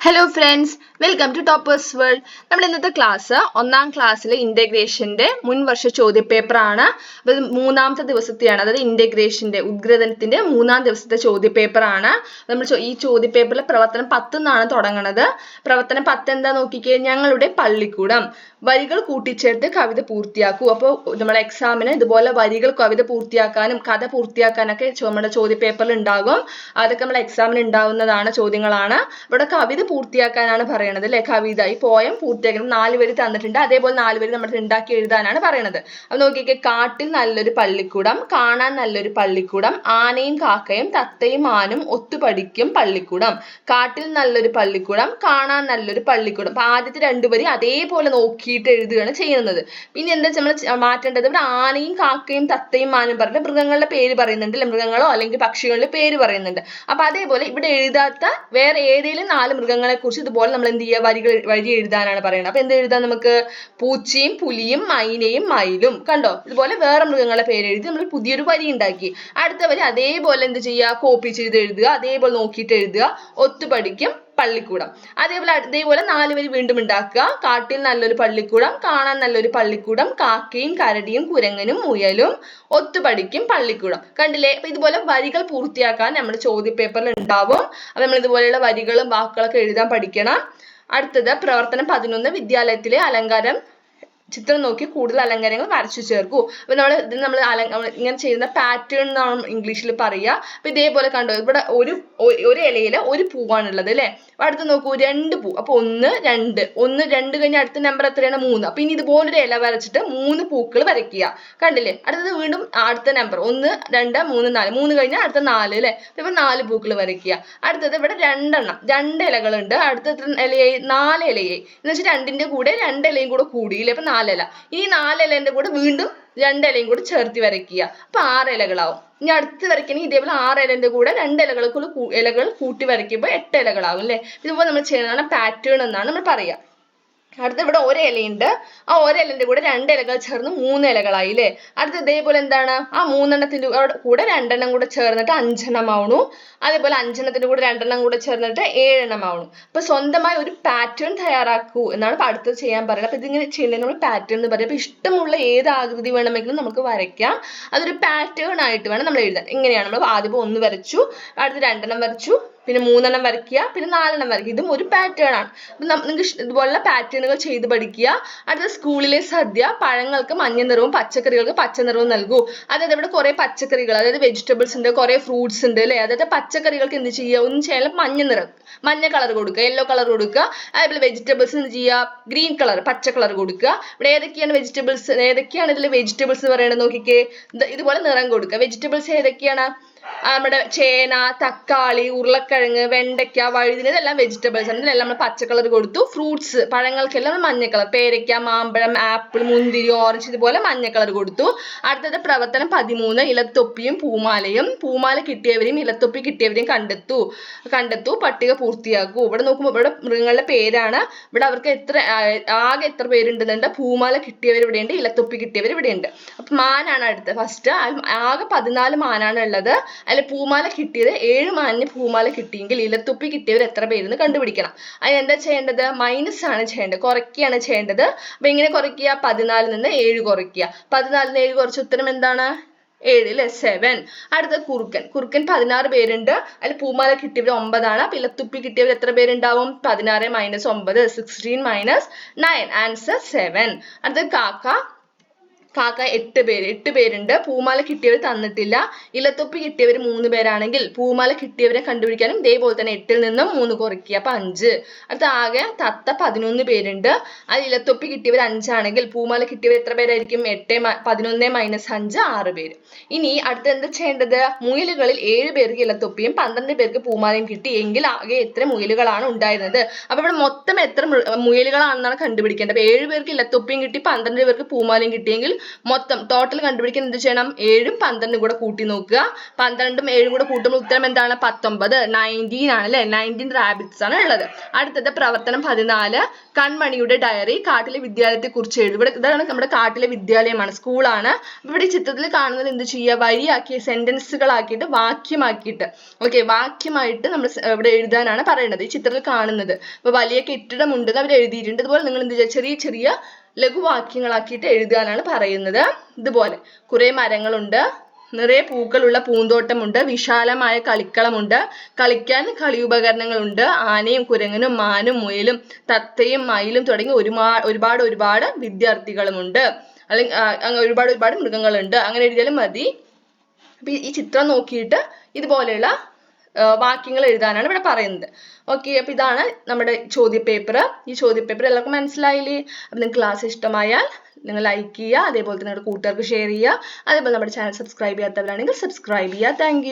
Hello friends welcome to toppers world നമ്മൾ ഇന്നത്തെ class ഒന്നാം ക്ലാസ്സിലെ ഇന്റഗ്രേഷന്റെ മുൻവർഷ ചോദ്യപേപ്പറാണ്. അപ്പോൾ മൂന്നാമത്തെ ദിവസത്തെയാണ്. അതായത് ഇന്റഗ്രേഷന്റെ ഉദ്ഗ്രഥനത്തിന്റെ മൂന്നാം ദിവസത്തെ ചോദ്യപേപ്പറാണ്. നമ്മൾ ഈ ചോദ്യപേപ്പറിലെ പ്രവർത്തനം പത്ത് നിന്നാണ് തുടങ്ങുന്നത് പ്രവർത്തനം പത്ത് എന്താ നോക്കിക്കേ? ഞങ്ങളുടെ പള്ളിക്കൂടം. വരികൾ കൂട്ടിച്ചേർത്ത് കവിത പൂർത്തിയാക്കൂ. അപ്പോൾ നമ്മളെ എക്സാമിന് ഇതുപോലെ വരികൾ കവിത പൂർത്തിയാക്കാനും കഥ പൂർത്തിയാക്കാനൊക്കെ നമ്മുടെ ചോദ്യപേപ്പറിൽ ഉണ്ടാകും. അതൊക്കെ നമ്മൾ എക്സാമിന് ഉണ്ടാകുന്നതാണ് ചോദ്യങ്ങളാണ്. ഇവിടെ കവിത പൂർത്തിയാക്കാനാണ് പറയണത് അല്ലെ കവിത? ഈ പോയം പൂർത്തിയാക്കണം നാല് വരി തന്നിട്ടുണ്ട്. അതേപോലെ നാല് വരി നമ്മൾ ഉണ്ടാക്കി എഴുതാനാണ് പറയണത്. അപ്പൊ നോക്കിക്കേ കാട്ടിൽ നല്ലൊരു പള്ളിക്കൂടം കാണാൻ നല്ലൊരു പള്ളിക്കൂടം ആനയും കാക്കയും തത്തയും ആനും ഒത്തുപഠിക്കും പള്ളിക്കൂടം. കാട്ടിൽ നല്ലൊരു പള്ളിക്കൂടം കാണാൻ നല്ലൊരു പള്ളിക്കൂടം. അപ്പൊ ആദ്യത്തെ രണ്ടു വരി അതേപോലെ നോക്കിയിട്ട് എഴുതുകയാണ് ചെയ്യുന്നത്. പിന്നെ എന്താ നമ്മൾ മാറ്റേണ്ടത്? ഇവിടെ ആനയും കാക്കയും തത്തയും മാനും പറഞ്ഞ മൃഗങ്ങളുടെ പേര് പറയുന്നുണ്ട് മൃഗങ്ങളോ അല്ലെങ്കിൽ പക്ഷികളുടെ പേര് പറയുന്നുണ്ട്. അപ്പൊ അതേപോലെ ഇവിടെ എഴുതാത്ത വേറെ ഏതെങ്കിലും നാല് മൃഗങ്ങളെ കുറിച്ച് ഇതുപോലെ നമ്മൾ എന്ത് ചെയ്യുക? വരികൾ വഴി എഴുതാനാണ് പറയുന്നത്. അപ്പൊ എന്ത് എഴുതാം നമുക്ക്? പൂച്ചയും പുലിയും മൈനയും മയിലും. കണ്ടോ? ഇതുപോലെ വേറെ മൃഗങ്ങളെ പേര് എഴുതി നമ്മൾ പുതിയൊരു വരി ഉണ്ടാക്കി. അടുത്ത വരി അതേപോലെ എന്ത് ചെയ്യുക? കോപ്പി ചെയ്ത് എഴുതുക. അതേപോലെ നോക്കിയിട്ട് എഴുതുക. ഒത്തുപഠിക്കും പള്ളിക്കൂടം. അതേപോലെ അതേപോലെ നാല് വരി വീണ്ടും ഉണ്ടാക്കുക. കാട്ടിൽ നല്ലൊരു പള്ളിക്കൂടം കാണാൻ നല്ലൊരു പള്ളിക്കൂടം കാക്കയും കരടിയും കുരങ്ങനും മുയലും ഒത്തുപടിക്കും പള്ളിക്കൂടം. കണ്ടില്ലേ? അപ്പൊ ഇതുപോലെ വരികൾ പൂർത്തിയാക്കാൻ നമ്മുടെ ചോദ്യപേപ്പറിൽ ഉണ്ടാവും. അപ്പൊ നമ്മൾ ഇതുപോലെയുള്ള വരികളും വാക്കുകളൊക്കെ എഴുതാൻ പഠിക്കണം. അടുത്തത് പ്രവർത്തനം പതിനൊന്ന് വിദ്യാലയത്തിലെ അലങ്കാരം ചിത്രം നോക്കി കൂടുതൽ അലങ്കാരങ്ങൾ വരച്ചു ചേർക്കൂ. അപ്പൊ നമ്മൾ ഇത് നമ്മൾ ഇങ്ങനെ ചെയ്യുന്ന പാറ്റേൺ എന്നാണ് ഇംഗ്ലീഷിൽ പറയുക അപ്പൊ ഇതേപോലെ കണ്ടോ ഇവിടെ ഒരു ഒരു ഇലയിൽ ഒരു പൂവാണുള്ളത് അല്ലെ? അടുത്ത് നോക്കൂ രണ്ട് പൂ. അപ്പൊ ഒന്ന് രണ്ട്. ഒന്ന് രണ്ട് കഴിഞ്ഞ അടുത്ത നമ്പർ എത്രയാണ്? മൂന്ന്. അപ്പൊ ഇനി ഇതുപോലൊരു ഇല വരച്ചിട്ട് മൂന്ന് പൂക്കൾ വരയ്ക്കുക. കണ്ടില്ലേ? അടുത്തത് വീണ്ടും അടുത്ത നമ്പർ ഒന്ന് രണ്ട് മൂന്ന് നാല്. മൂന്ന് കഴിഞ്ഞാൽ അടുത്ത നാല് അല്ലെ? ഇപ്പൊ നാല് പൂക്കൾ വരയ്ക്കുക. അടുത്തത് ഇവിടെ രണ്ടെണ്ണം. രണ്ട് ഇലകളുണ്ട്. അടുത്ത എത്ര ഇലയായി നാല് ഇലയായി. എന്ന് വെച്ചാൽ രണ്ടിന്റെ കൂടെ രണ്ട് ഇലയും കൂടെ കൂടിയില്ലേ? അപ്പൊ നാലില. ഈ നാല് ഇലേന്റെ കൂടെ വീണ്ടും രണ്ടിലയും കൂടെ ചേർത്ത് വരയ്ക്കുക. അപ്പൊ ആറ് ഇലകളാവും ഇനി അടുത്ത് വരയ്ക്കണമെങ്കിൽ ഇതേപോലെ ആറ് ഇലന്റെ കൂടെ രണ്ട് ഇലകൾ ഇലകൾ കൂട്ടി വരയ്ക്കുമ്പോൾ എട്ട് ഇലകളാവും അല്ലെ? ഇതുപോലെ നമ്മൾ ചെയ്യുന്നതാണ് പാറ്റേൺ എന്നാണ് നമ്മൾ പറയുക അടുത്ത ഇവിടെ ഒരു ഇലയുണ്ട്. ആ ഒരു ഇലന്റെ കൂടെ രണ്ട് ഇലകൾ ചേർന്ന് മൂന്ന് ഇലകളായി അല്ലേ അടുത്ത ഇതേപോലെ എന്താണ്? ആ മൂന്നെണ്ണത്തിന്റെ കൂടെ- രണ്ടെണ്ണം കൂടെ ചേർന്നിട്ട് അഞ്ചെണ്ണം ആവണു. അതേപോലെ അഞ്ചെണ്ണത്തിന്റെ കൂടെ രണ്ടെണ്ണം കൂടെ ചേർന്നിട്ട് ഏഴെണ്ണം ആവണു. അപ്പൊ സ്വന്തമായി ഒരു പാറ്റേൺ തയ്യാറാക്കൂ എന്നാണ് അടുത്തത് ചെയ്യാൻ പറയുന്നത്. അപ്പൊ ഇതിങ്ങനെ ചെയ്യുന്നതിന് നമ്മൾ പാറ്റേൺ എന്ന് പറയും. അപ്പൊ ഇഷ്ടമുള്ള ഏത് ആകൃതി വേണമെങ്കിലും നമുക്ക് വരയ്ക്കാം. അതൊരു പാറ്റേൺ ആയിട്ട് വേണം നമ്മൾ എഴുതാൻ. ഇങ്ങനെയാണ് നമ്മൾ ആദ്യം ഒന്ന് വരച്ചു. അടുത്ത് രണ്ടെണ്ണം വരച്ചു. പിന്നെ മൂന്നെണ്ണം വരയ്ക്കുക പിന്നെ നാലെണ്ണം വരയ്ക്കുക. ഇതും ഒരു പാറ്റേൺ ആണ്. അപ്പൊ നിങ്ങൾക്ക് ഇതുപോലുള്ള പാറ്റേണുകൾ ചെയ്ത് പഠിക്കുക. അടുത്ത സ്കൂളിലെ സദ്യ പഴങ്ങൾക്ക് മഞ്ഞ നിറവും പച്ചക്കറികൾക്ക് പച്ച നിറവും നൽകൂ. അതായത് ഇവിടെ കുറേ പച്ചക്കറികൾ അതായത് വെജിറ്റബിൾസ് ഉണ്ട് കുറേ ഫ്രൂട്ട്സ് ഉണ്ട് അല്ലേ? അതായത് പച്ചക്കറികൾക്ക് എന്ത് ചെയ്യുക? ഒന്നും ചെയ്യാൻ മഞ്ഞ നിറം മഞ്ഞ കളർ കൊടുക്കുക യെല്ലോ കളർ കൊടുക്കുക. അതേപോലെ വെജിറ്റബിൾസ് എന്ത് ചെയ്യുക? ഗ്രീൻ കളർ പച്ച കളർ കൊടുക്കുക. ഇവിടെ ഏതൊക്കെയാണ് വെജിറ്റബിൾസ് ഏതൊക്കെയാണ് ഇതിൽ വെജിറ്റബിൾസ് എന്ന് പറയുന്നത് നോക്കിക്കേ. ഇത് ഇതുപോലെ നിറം കൊടുക്കുക. വെജിറ്റബിൾസ് ഏതൊക്കെയാണ്? നമ്മുടെ ചേന തക്കാളി ഉരുളക്കിഴങ്ങ് വെണ്ടയ്ക്ക വഴുതിന ഇതെല്ലാം വെജിറ്റബിൾസ് ആണ്. ഇതിനെല്ലാം നമ്മൾ പച്ച കളർ കൊടുത്തു. ഫ്രൂട്ട്സ് പഴങ്ങൾക്കെല്ലാം നമ്മൾ മഞ്ഞ കളർ പേരയ്ക്ക മാമ്പഴം ആപ്പിൾ മുന്തിരി ഓറഞ്ച് ഇതുപോലെ മഞ്ഞ കളർ കൊടുത്തു. അടുത്തത് പ്രവർത്തനം പതിമൂന്ന് ഇലത്തൊപ്പിയും പൂമാലയും. പൂമാല കിട്ടിയവരെയും ഇലത്തൊപ്പി കിട്ടിയവരെയും കണ്ടെത്തു. കണ്ടെത്തു പട്ടിക പൂർത്തിയാക്കൂ. ഇവിടെ നോക്കുമ്പോൾ ഇവിടെ മൃഗങ്ങളുടെ പേരാണ്. ഇവിടെ അവർക്ക് എത്ര ആകെ എത്ര പേരുണ്ടെന്നുണ്ട്. പൂമാല കിട്ടിയവർ ഇവിടെയുണ്ട് ഇലത്തൊപ്പി കിട്ടിയവർ ഇവിടെയുണ്ട്. അപ്പൊ മാനാണ് അടുത്ത ഫസ്റ്റ് ആകെ പതിനാല് മാനാണ് ഉള്ളത്. അതിൽ പൂമാല കിട്ടിയത് ഏഴ് മാനിന് പൂമാല കിട്ടിയെങ്കിൽ ഇലത്തുപ്പി കിട്ടിയവർ എത്ര പേരെന്ന് കണ്ടുപിടിക്കണം. അതിന് എന്താ ചെയ്യേണ്ടത്? മൈനസ് ആണ് ചെയ്യേണ്ടത്. കുറയ്ക്കുകയാണ് ചെയ്യേണ്ടത്. അപ്പൊ എങ്ങനെ കുറയ്ക്കുക. പതിനാലിൽ നിന്ന് ഏഴ് കുറയ്ക്കുക. പതിനാലിൽ നിന്ന് ഏഴ് കുറച്ച ഉത്തരം എന്താണ്? ഏഴ് അല്ലെ? സെവൻ അടുത്ത കുറുക്കൻ. കുറുക്കൻ പതിനാറ് പേരുണ്ട്. അതിൽ പൂമാല കിട്ടിയവർ ഒമ്പതാണ്. അപ്പൊ ഇലത്തുപ്പി കിട്ടിയവർ എത്ര പേരുണ്ടാവും? പതിനാറ് മൈനസ് ഒമ്പത്. Sixteen minus nine answer seven അടുത്ത കാക്ക. കാക്ക എട്ട് പേര് എട്ട് പേരുണ്ട്. പൂമാല കിട്ടിയവർ തന്നിട്ടില്ല. ഇലത്തൊപ്പി കിട്ടിയവർ മൂന്ന് പേരാണെങ്കിൽ പൂമാല കിട്ടിയവരെ കണ്ടുപിടിക്കാനും ഇതേപോലെ തന്നെ എട്ടിൽ നിന്നും മൂന്ന് കുറയ്ക്കുക. അപ്പൊ അഞ്ച്. അടുത്ത ആകെ തത്ത പതിനൊന്ന് പേരുണ്ട്. അതിൽ ഇലത്തൊപ്പി കിട്ടിയവർ അഞ്ചാണെങ്കിൽ പൂമാല കിട്ടിയവർ എത്ര പേരായിരിക്കും? എട്ട് പതിനൊന്ന് മൈനസ് അഞ്ച് ആറ് പേര്. ഇനി അടുത്ത എന്താ ചെയ്യേണ്ടത്? മുയലുകളിൽ ഏഴ് പേർക്ക് ഇലത്തൊപ്പിയും പന്ത്രണ്ട് പേർക്ക് പൂമാലയും കിട്ടി. എങ്കിൽ ആകെ എത്ര മുയലുകളാണ് ഉണ്ടായിരുന്നത്? അപ്പൊ ഇവിടെ മൊത്തം എത്ര മുയലുകളാണെന്നാണ് കണ്ടുപിടിക്കേണ്ടത്. അപ്പൊ ഏഴ് പേർക്ക് ഇലത്തൊപ്പിയും കിട്ടി പന്ത്രണ്ട് പേർക്ക് പൂമാലയും കിട്ടിയെങ്കിൽ മൊത്തം ടോട്ടൽ കണ്ടുപിടിക്കാൻ എന്ത് ചെയ്യണം? ഏഴും പന്ത്രണ്ടും കൂടെ കൂട്ടി നോക്കുക. പന്ത്രണ്ടും ഏഴും കൂടെ കൂട്ടുമ്പോൾ ഉത്തരം എന്താണ്? പത്തൊമ്പത്. നയന്റീൻ ആണ് അല്ലെ? നയന്റീൻ റാബിറ്റ്സ് ആണ് ഉള്ളത്. അടുത്തത് പ്രവർത്തനം പതിനാല്. കൺമണിയുടെ ഡയറി കാട്ടിലെ വിദ്യാലയത്തെ കുറിച്ച് എഴുതും ഇവിടെ ഇതാണ് നമ്മുടെ കാട്ടിലെ വിദ്യാലയമാണ് സ്കൂളാണ് ഇവിടെ ചിത്രത്തിൽ കാണുന്നത് എന്ത് ചെയ്യുക? വരിയാക്കി സെന്റൻസുകളാക്കിയിട്ട് വാക്യമാക്കിയിട്ട്. ഓക്കെ വാക്യമായിട്ട് നമ്മൾ ഇവിടെ എഴുതാനാണ് പറയുന്നത്. ഈ ചിത്രത്തിൽ കാണുന്നത്. അപ്പോൾ വലിയ കെട്ടിടമുണ്ടെന്ന് അവർ എഴുതിയിട്ടുണ്ട്. അതുപോലെ നിങ്ങൾ എന്ത് ചെയ്യുക? ചെറിയ ചെറിയ ലഘുവാക്യങ്ങളാക്കിയിട്ട് എഴുതാനാണ് പറയുന്നത്. ഇതുപോലെ കുറെ മരങ്ങളുണ്ട് നിറയെ പൂക്കളുള്ള പൂന്തോട്ടമുണ്ട് വിശാലമായ കളിക്കളമുണ്ട് കളിക്കാൻ കളിയുപകരണങ്ങളുണ്ട് ആനയും കുരങ്ങനും മാനും മുയലും തത്തയും മയിലും തുടങ്ങി ഒരുമാ ഒരുപാട് ഒരുപാട് വിദ്യാർത്ഥികളുമുണ്ട്. അല്ലെങ്കിൽ ഒരുപാട് ഒരുപാട് മൃഗങ്ങളുണ്ട്. അങ്ങനെ എഴുതിയാലും മതി. അപ്പൊ ഈ- ചിത്രം നോക്കിയിട്ട് ഇതുപോലെയുള്ള വാക്യങ്ങൾ എഴുതാനാണ് ഇവിടെ പറയുന്നത്. ഓക്കെ അപ്പൊ ഇതാണ് നമ്മുടെ ചോദ്യ പേപ്പർ ഈ ചോദ്യ പേപ്പർ എല്ലാവർക്കും മനസ്സിലായില്ലേ? അപ്പൊ നിങ്ങൾക്ക് ക്ലാസ് ഇഷ്ടമായാൽ നിങ്ങൾ ലൈക്ക് ചെയ്യുക അതേപോലെ തന്നെ നിങ്ങളുടെ കൂട്ടുകാർക്ക് ഷെയർ ചെയ്യുക. അതേപോലെ നമ്മുടെ ചാനൽ സബ്സ്ക്രൈബ് ചെയ്യാത്തവരാണെങ്കിൽ സബ്സ്ക്രൈബ് ചെയ്യുക. താങ്ക്